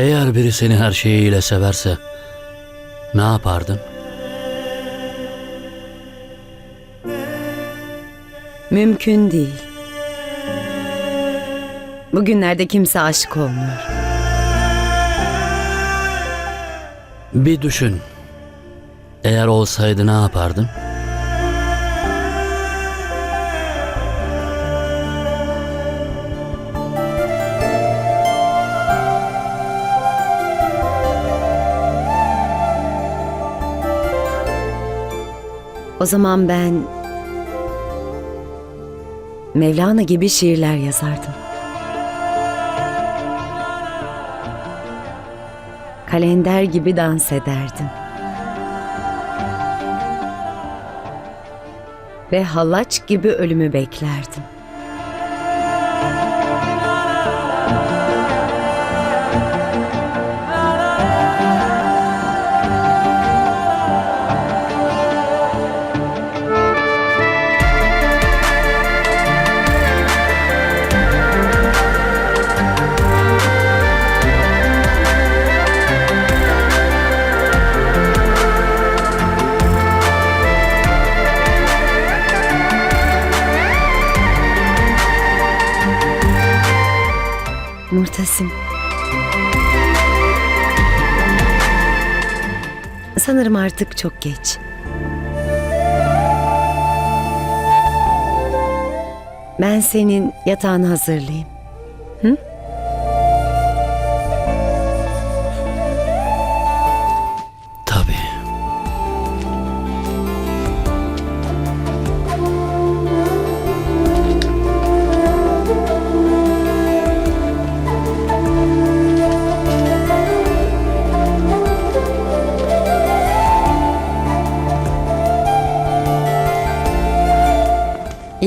Eğer biri seni her şeyiyle severse ne yapardın? Mümkün değil. Bugünlerde kimse aşık olmuyor. Bir düşün. Eğer olsaydı ne yapardın? O zaman ben Mevlana gibi şiirler yazardım. Kalender gibi dans ederdim. Ve hallaç gibi ölümü beklerdim. Murtasim. Sanırım artık çok geç. Ben senin yatağını hazırlayayım. Tabii.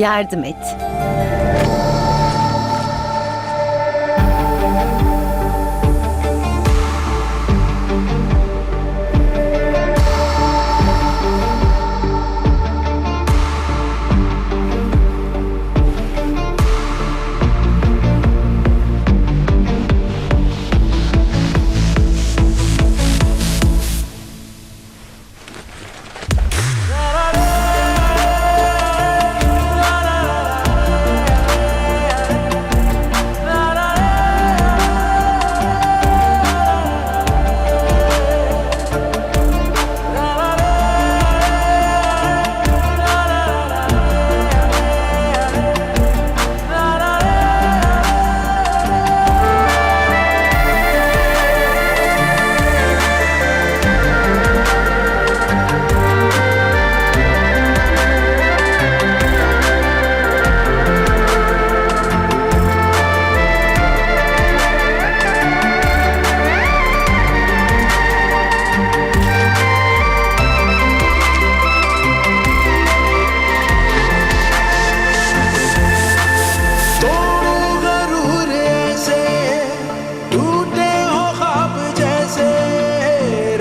Yardım et.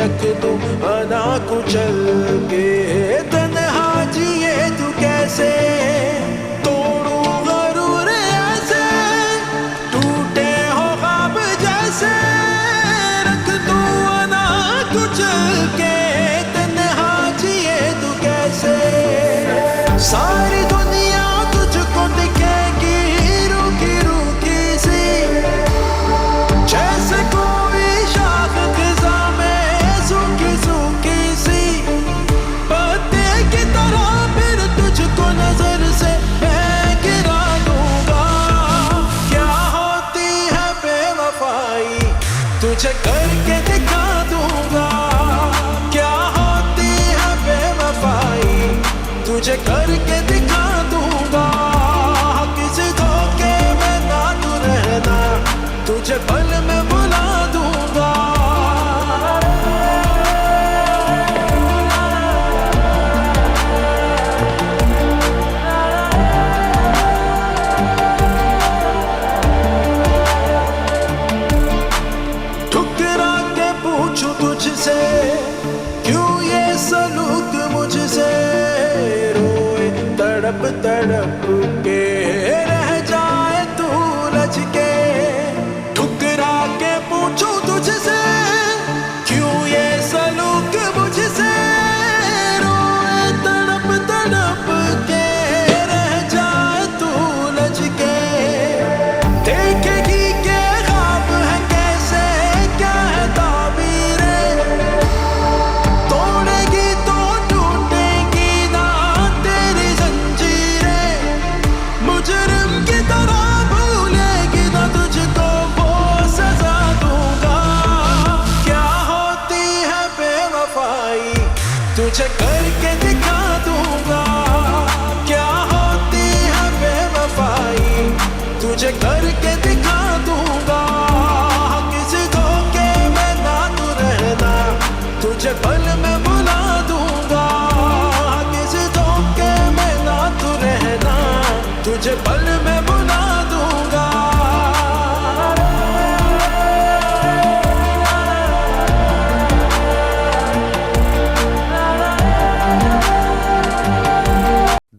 रख दो अना कुचल के। तुझे करके दिखा दूँगा। क्या है तुझे करके दिखा दूँगा। किसी रहना तुझे बुला तुझे करके दिखा दूँगा। क्या होती है बेवफाई? तुझे करके दिखा दूँगा। किसी धोखे में ना तू रहना। तुझे पल में बुला दूँगा। किसी धोखे में ना तू रहना। तुझे पल